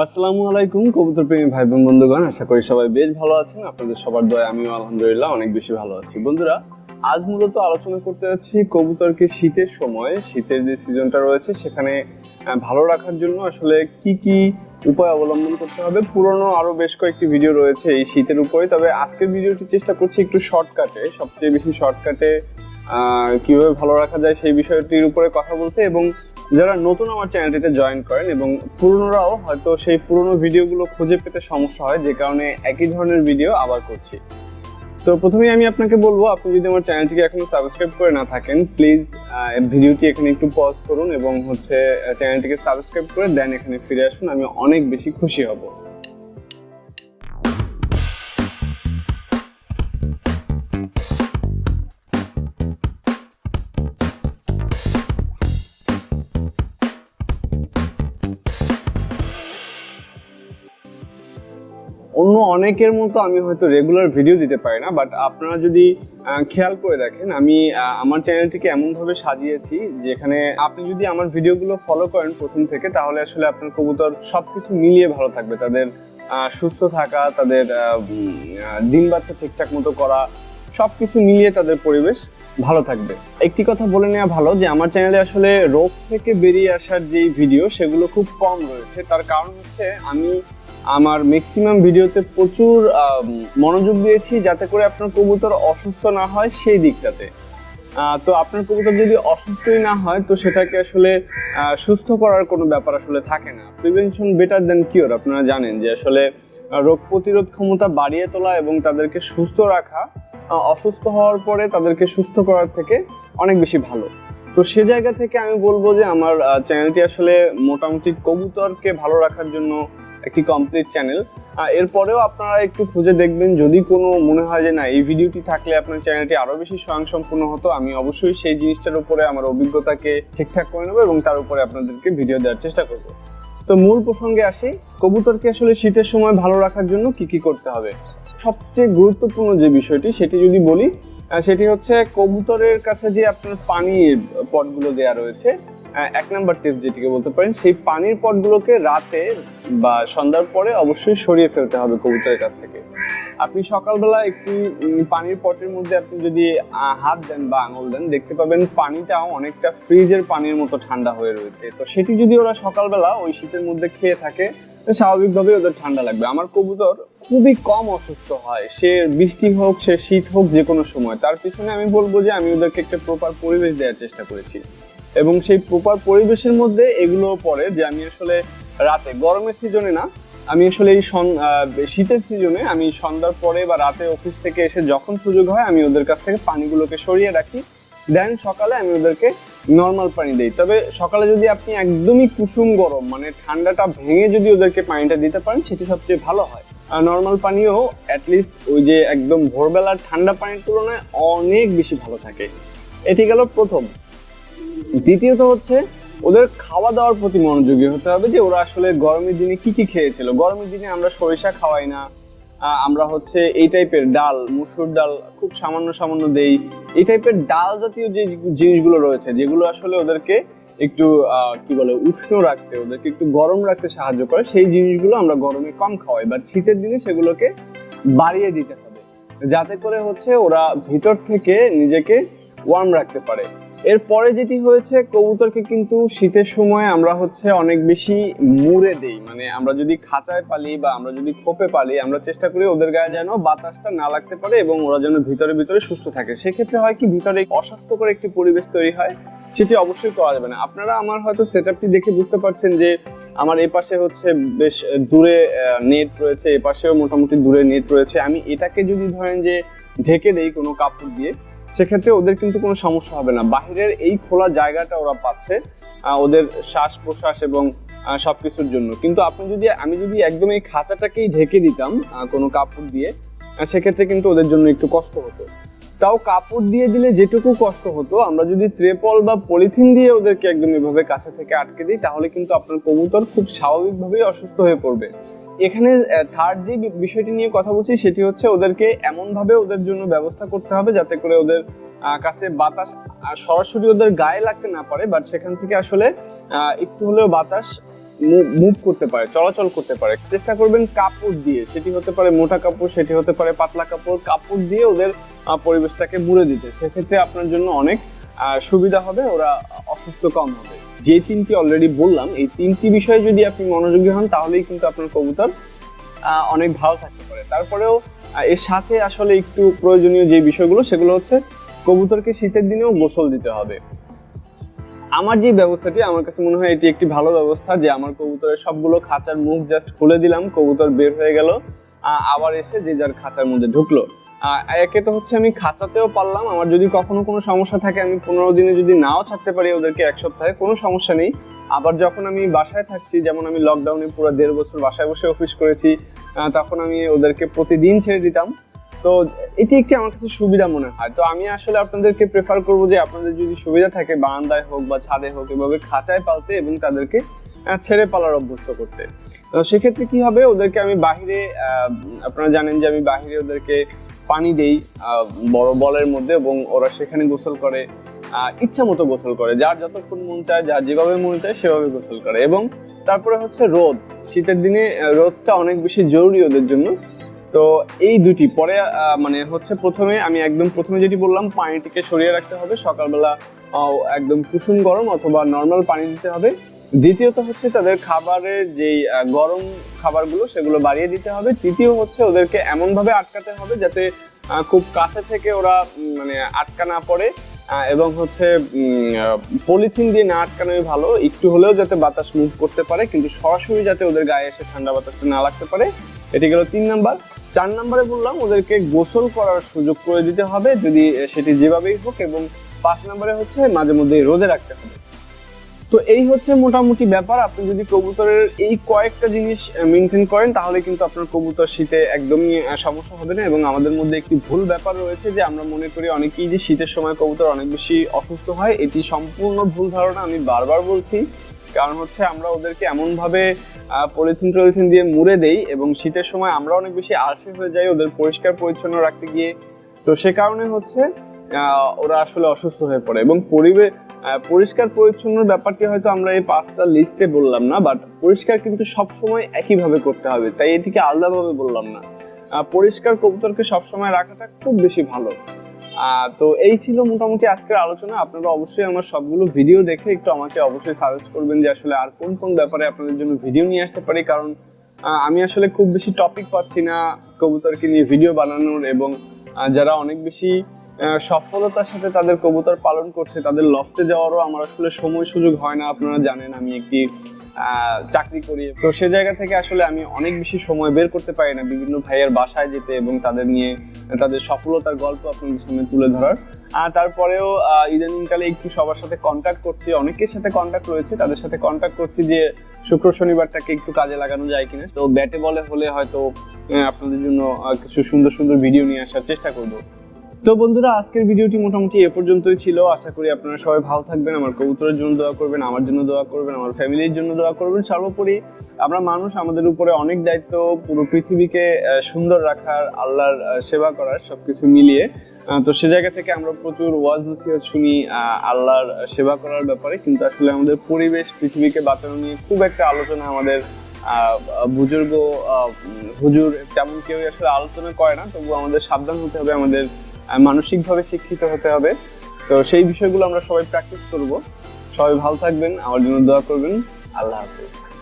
আসসালামু আলাইকুম কবুতর প্রেমী ভাই বোন বন্ধুগণ। আশা করি সবাই বেশ ভালো আছেন। আপনাদের সবার দয়া, আমিও আলহামদুলিল্লাহ অনেক বেশি ভালো আছি। বন্ধুরা, আজ মূলত আলোচনা করতে যাচ্ছি কবুতরকে শীতের সময়, শীতের যে সিজনটা রয়েছে, সেখানে ভালো রাখার জন্য আসলে কি কি উপায় অবলম্বন করতে হবে। পুরনো আরও বেশ কয়েকটি ভিডিও রয়েছে এই শীতের উপরে তবে আজকের ভিডিওটি চেষ্টা করছি একটু শর্টকাটে সবচেয়ে বেশি শর্টকাটে কীভাবে ভালো রাখা যায় সেই বিষয়টির উপরে কথা বলতে এবং যারা নতুন আমার চ্যানেলটিতে জয়েন করেন এবং পুরনোরাও হয়তো সেই পুরনো ভিডিওগুলো খুঁজে পেতে সমস্যা হয়, যে কারণে একই ধরনের ভিডিও আবার করছি। তো প্রথমেই আমি আপনাকে বলব, আপনি যদি আমার চ্যানেলটিকে এখনও সাবস্ক্রাইব করে না থাকেন প্লিজ ভিডিওটি এখানে একটু পজ করুন এবং হচ্ছে চ্যানেলটিকে সাবস্ক্রাইব করে দেন এখানে ফিরে আসুন, আমি অনেক বেশি খুশি হব। অনেকের মতো আমি হয়তো রেগুলার ভিডিও দিতে পারি না বাট আপনারা যদি খেয়াল করে দেখেন, আমি আমার চ্যানেলটিকে এমনভাবে সাজিয়েছি যেখানে আপনি যদি আমার ভিডিওগুলো ফলো করেন প্রথম থেকে, তাহলে আসলে আপনার কবুতর সব কিছু মিলিয়ে ভালো থাকবে। তাদের সুস্থ থাকা, তাদের দিন বাচ্চা ঠিকঠাক মতো করা সবকিছু মিলিয়ে তাদের পরিবেশ ভালো থাকবে। একটি কথা বলে নেওয়া ভালো যে, আমার চ্যানেলে আসলে রোগ থেকে বেরিয়ে আসার যেই ভিডিও, সেগুলো খুব কম রয়েছে। তার কারণ হচ্ছে, আমি আমার ম্যাক্সিমাম ভিডিওতে প্রচুর মনোযোগ দিয়েছি যাতে করে আপনার কবুতর অসুস্থ না হয় সেই দিকটাতে। তো আপনার কবুতর যদি অসুস্থই না হয়, তো সেটাকে আসলে সুস্থ করার কোনো ব্যাপার আসলে থাকে না। প্রিভেনশন বেটার দেন কিওর আপনারা জানেন যে আসলে রোগ প্রতিরোধ ক্ষমতা বাড়িয়ে তোলা এবং তাদেরকে সুস্থ রাখা অসুস্থ হওয়ার পরে তাদেরকে সুস্থ করার থেকে অনেক বেশি ভালো। তো সে জায়গা থেকে আমি বলব যে আমার চ্যানেলটি আসলে মোটামুটি কবুতরকে ভালো রাখার জন্য একটি কমপ্লিট চ্যানেল এরপরেও আপনারা একটু খুঁজে দেখবেন, যদি কোনো মনে হয় যে না, এই ভিডিওটি থাকলে আপনার চ্যানেলটি আরও বেশি স্বয়ংসম্পূর্ণ হতো, আমি অবশ্যই সেই জিনিসটার উপরে আমার অভিজ্ঞতাকে ঠিকঠাক করে নেব এবং তার উপরে আপনাদেরকে ভিডিও দেওয়ার চেষ্টা করব। তো মূল প্রসঙ্গে আসি, কবুতরকে আসলে শীতের সময় ভালো রাখার জন্য কি কি করতে হবে? সবচেয়ে গুরুত্বপূর্ণ যে বিষয়টি সেটি যদি বলি সেটি হচ্ছে কবুতরের কাছে যে আপনার পানির পটগুলো দেয়া রয়েছে এক নাম্বার টিপস যেটিকে বলতে পারেন, সেই পানির পটগুলোকে রাতে বা সন্ধ্যার পরে অবশ্যই সরিয়ে ফেলতে হবে কবুতরের কাছ থেকে। আপনি সকালবেলা একটি পানির পটের মধ্যে আপনি যদি হাত দেন বা আঙুল দেন, দেখতে পাবেন পানিটাও অনেকটা ফ্রিজের পানির মতো ঠান্ডা হয়ে রয়েছে। তো সেটি যদি ওরা সকালবেলা ওই শীতের মধ্যে খেয়ে থাকে স্বাভাবিকভাবেই ওদের ঠান্ডা লাগবে। আমার কবুতর খুবই কম অসুস্থ হয়। সে বৃষ্টি হোক, সে শীত হোক, যে কোনো সময়। তার পিছনে আমি বলব যে, আমি ওদেরকে একটা প্রপার পরিবেশ দেওয়ার চেষ্টা করেছি। এবং সেই প্রপার পরিবেশের মধ্যে এগুলো পড়ে যে, আমি আসলে রাতে, গরমের সিজনে না, আমি আসলে এই শীতের সিজনে আমি সন্ধ্যার পরে বা রাতে অফিস থেকে এসে যখন সুযোগ হয়, আমি ওদের কাছ থেকে পানিগুলোকে সরিয়ে রাখি। দেন সকালে আমি ওদেরকে নর্মাল পানি দেই। তবে সকালে যদি আপনি একদমই কুসুম গরম মানে ঠান্ডাটা ভেঙে যদি ওদেরকে পানিটা দিতে পারেন, সেটি সবচেয়ে ভালো হয়। আর নর্মাল পানিও অ্যাটলিস্ট ওই যে একদম ভোরবেলার ঠান্ডা পানির তুলনায় অনেক বেশি ভালো থাকে। এটি গেল প্রথম। দ্বিতীয়ত হচ্ছে, ওদের খাওয়া দাওয়ার প্রতি মনোযোগী হতে হবে যে ওরা আসলে গরমের দিনে কি কি খেয়েছিল। গরমের দিনে আমরা সরিষা খাওয়াই না আমরা হচ্ছে এই টাইপের ডাল, মুসুর ডাল খুব সামান্য সামান্য দেই। এই টাইপের ডাল জাতীয় যে জিনিসগুলো রয়েছে, যেগুলো আসলে ওদেরকে একটু কি বলে, উষ্ণ রাখতে, ওদেরকে একটু গরম রাখতে সাহায্য করে, সেই জিনিসগুলো আমরা গরমে কম খাওয়াই। বা শীতের দিনে সেগুলোকে বাড়িয়ে দিতে হবে। যাতে করে হচ্ছে ওরা ভিতর থেকে নিজেকে ওয়ার্ম রাখতে পারে। এরপরে যেটি হয়েছে, কবুতরকে কিন্তু শীতের সময় আমরা হচ্ছে অনেক বেশি মুড়ে দেই। মানে আমরা যদি খাঁচায় পালি বা আমরা যদি খোপে পালি, আমরা চেষ্টা করি ওদের গায়ে যেন বাতাসটা না লাগতে পারে এবং ওরা যেন ভিতরে ভিতরে সুস্থ থাকে। সেক্ষেত্রে হয় কি, ভিতরে অস্বাস্থ্যকর একটি পরিবেশ তৈরি হয়, সেটি অবশ্যই করা যাবে না। আপনারা আমার হয়তো সেট দেখে বুঝতে পারছেন যে আমার এ পাশে হচ্ছে বেশ দূরে নেট রয়েছে, এ পাশেও মোটামুটি দূরে নেট রয়েছে। আমি এটাকে যদি ধরেন যে ঢেকে দেই কোনো কাপড় দিয়ে সেক্ষেত্রে ওদের কিন্তু কোনো সমস্যা হবে না। বাহিরের এই খোলা জায়গাটা ওরা পাচ্ছে ওদের শ্বাস প্রশ্বাস এবং সব কিছুর জন্য। কিন্তু আপনি যদি, আমি যদি একদম এই খাঁচাটাকেই ঢেকে দিতাম কোনো কাপড় দিয়ে সেক্ষেত্রে কিন্তু ওদের জন্য একটু কষ্ট হতো। তাও কাপড় দিয়ে দিলে যেটুকু কষ্ট হতো, আমরা যদি ত্রেপল বা পলিথিন দিয়ে ওদেরকে একদম এভাবে কাছে থেকে আটকে দিই, তাহলে কিন্তু আপনার কবুতর খুব স্বাভাবিকভাবেই অসুস্থ হয়ে পড়বে। এখানে থার্ড যে বিষয়টি নিয়ে কথা বলছি, সেটি হচ্ছে ওদেরকে এমন ভাবে ওদের জন্য ব্যবস্থা করতে হবে যাতে করে ওদের কাছে বাতাস সরাসরি ওদের গায়ে লাগতে না পারে বাট সেখান থেকে আসলে একটু হলেও বাতাস মুভ করতে পারে, চলাচল করতে পারে। চেষ্টা করবেন কাপড় দিয়ে, সেটি হতে পারে মোটা কাপড়, সেটি হতে পারে পাতলা কাপড় কাপড় দিয়ে ওদের পরিবেশটাকে মুড়ে দিতে। সেক্ষেত্রে আপনার জন্য অনেক সুবিধা হবে, ওরা অসুস্থ কম হবে। যে তিনটি অলরেডি বললাম, এই তিনটি বিষয়ে যদি আপনি মনোযোগী হন, তাহলেই কিন্তু আপনার কবুতর অনেক ভালো থাকতে পারে। তারপরেও এর সাথে আসলে একটু প্রয়োজনীয় যে বিষয়গুলো, সেগুলো হচ্ছে কবুতরকে শীতের দিনেও গোসল দিতে হবে। আমার যে ব্যবস্থাটি, আমার কাছে মনে হয় এটি একটি ভালো ব্যবস্থা যে আমার কবুতরের সবগুলো খাঁচার মুখ জাস্ট খুলে দিলাম, কবুতর বের হয়ে গেল আবার এসে যে যার খাঁচার মধ্যে ঢুকলো। একে তো হচ্ছে আমি খাঁচাতেও পারলাম। আমার যদি কখনো কোনো সমস্যা থাকে, আমি পনেরো দিনে যদি নাও ছাড়তে পারি ওদেরকে এক সপ্তাহে, কোনো সমস্যা নেই। আবার যখন আমি বাসায় থাকছি, যেমন আমি লকডাউনে পুরো দেড় বছর বাসায় বসে অফিস করেছি তখন আমি ওদেরকে প্রতিদিন ছেড়ে দিতাম। তো এটি একটি আমার কাছে সুবিধা মনে হয়। তো আমি আসলে আপনাদেরকে প্রেফার করব যে আপনাদের যদি সুবিধা থাকে, বারান্দায় হোক বা ছাদে হোক, এভাবে খাঁচায় পালতে এবং তাদেরকে ছেড়ে পালার অভ্যস্ত করতে। তো সেক্ষেত্রে কি হবে? ওদেরকে আমি বাহিরে আপনারা জানেন যে আমি বাহিরে ওদেরকে পানি দেই বড় বলের মধ্যে এবং ওরা সেখানে গোসল করে ইচ্ছা মতো গোসল করে। যার যতক্ষণ মন চায়, যার যেভাবে মন চায়, সেভাবে গোসল করে। এবং তারপরে হচ্ছে রোদ। শীতের দিনে রোদটা অনেক বেশি জরুরি ওদের জন্য। তো এই দুটি। পরে মানে হচ্ছে প্রথমে আমি একদম প্রথমে যেটি বললাম, পানিটিকে সরিয়ে রাখতে হবে। সকালবেলা একদম কুসুম গরম অথবা নর্মাল পানি দিতে হবে। দ্বিতীয়ত হচ্ছে তাদের খাবারের আহ, গরম খাবারগুলো সেগুলো বাড়িয়ে দিতে হবে। তৃতীয় হচ্ছে ওদেরকে এমনভাবে আটকাতে হবে যাতে খুব কাছে থেকে ওরা মানে আটকা না পড়ে। এবং হচ্ছে পলিথিন দিয়ে না আটকানোই ভালো। একটু হলেও যাতে বাতাস মুভ করতে পারে কিন্তু সরাসরি যাতে ওদের গায়ে এসে ঠান্ডা বাতাসটা না লাগতে পারে। এটি গেল তিন নাম্বার। চার নাম্বারে বললাম ওদেরকে গোসল করার সুযোগ করে দিতে হবে। যদি সেটি যেভাবেই হোক এবং পাঁচ নাম্বারে হচ্ছে মাঝে মধ্যে রোদে রাখতে হবে। তো এই হচ্ছে মোটামুটি ব্যাপার। আপনি যদি কবুতরের এই কয়েকটা জিনিস মেনটেন করেন, তাহলে কিন্তু আপনার কবুতর শীতে একদমই সমস্যা হবে না। এবং আমাদের মধ্যে একটি ভুল ব্যাপার রয়েছে যে, আমরা মনে করি অনেকেই যে শীতের সময় কবুতর অনেক বেশি অসুস্থ হয়। এটি সম্পূর্ণ ভুল ধারণা, আমি বারবার বলছি। কারণ হচ্ছে আমরা ওদেরকে এমনভাবে পলিথিন টলিথিন দিয়ে মুড়ে দেই এবং শীতের সময় আমরা অনেক বেশি আলসে হয়ে যাই ওদের পরিষ্কার, পরিচ্ছন্ন রাখতে গিয়ে। তো সে কারণে হচ্ছে ওরা আসলে অসুস্থ হয়ে পড়ে। এবং পরিবেশ পরিষ্কার পরিচ্ছন্ন ব্যাপারটি হয়তো আমরা এই পাঁচটা লিস্টে বললাম না বাট পরিষ্কার কিন্তু সব সময় একইভাবে করতে হবে, তাই এটিকে আলাদাভাবে বললাম না। পরিষ্কার কবুতরকে সবসময় রাখাটা খুব বেশি ভালো। তো এই ছিল মোটামুটি আজকের আলোচনা, আপনারা অবশ্যই আমার সবগুলো ভিডিও দেখে একটু আমাকে অবশ্যই সাজেস্ট করবেন যে আসলে আর কোন কোন ব্যাপারে আপনাদের জন্য ভিডিও নিয়ে আসতে পারি, কারণ আমি আসলে খুব বেশি টপিক পাচ্ছি না কবুতরকে নিয়ে ভিডিও বানানোর এবং যারা অনেক বেশি সফলতার সাথে তাদের কবুতর পালন করছে, তাদের লফটে যাওয়ারও আমার আসলে সময় সুযোগ হয় না। আপনারা জানেন, আমি একটি চাকরি করি। তো সে জায়গা থেকে আসলে আমি অনেক বেশি সময় বের করতে পারি না বিভিন্ন ভাইয়ের বাসায় যেতে এবং তাদের নিয়ে, তাদের সফলতার গল্প আপনাদের সামনে তুলে ধরার। আর তারপরেও ইদানিংকালে একটু সবার সাথে কন্ট্যাক্ট করছি, অনেকের সাথে কন্ট্যাক্ট রয়েছে, তাদের সাথে কন্ট্যাক্ট করছি যে, শুক্র শনিবারটাকে একটু কাজে লাগানো যায় কিনা। তো ব্যাটে বলে হলে হয়তো আপনাদের জন্য কিছু সুন্দর সুন্দর ভিডিও নিয়ে আসার চেষ্টা করব। তো বন্ধুরা, আজকের ভিডিওটি মোটামুটি এ পর্যন্তই ছিল। আশা করি আপনারা সবাই ভালো থাকবেন, আমার কবুতরের জন্য দোয়া করবেন, আমার জন্য দোয়া করবেন, আমার ফ্যামিলির জন্য দোয়া করবেন। সর্বোপরি আমরা মানুষ, আমাদের উপরে অনেক দায়িত্ব, পুরো পৃথিবীকে সুন্দর রাখার, আল্লাহর সেবা করার সবকিছু মিলিয়ে। তো সে জায়গা থেকে আমরা প্রচুর ওয়াজ নসিহত শুনি আল্লাহর সেবা করার ব্যাপারে। কিন্তু আসলে আমাদের পরিবেশ, পৃথিবীকে বাঁচানো নিয়ে খুব একটা আলোচনা আমাদের বুজুর্গ হুজুর তেমন কেউ আসলে আলোচনা করে না। তবু আমাদের সাবধান হতে হবে, আমাদের মানসিকভাবে শিক্ষিত হতে হবে। তো সেই বিষয়গুলো আমরা সবাই প্র্যাকটিস করব। সবাই ভালো থাকবেন। আমার জন্য দোয়া করবেন। আল্লাহ হাফিজ।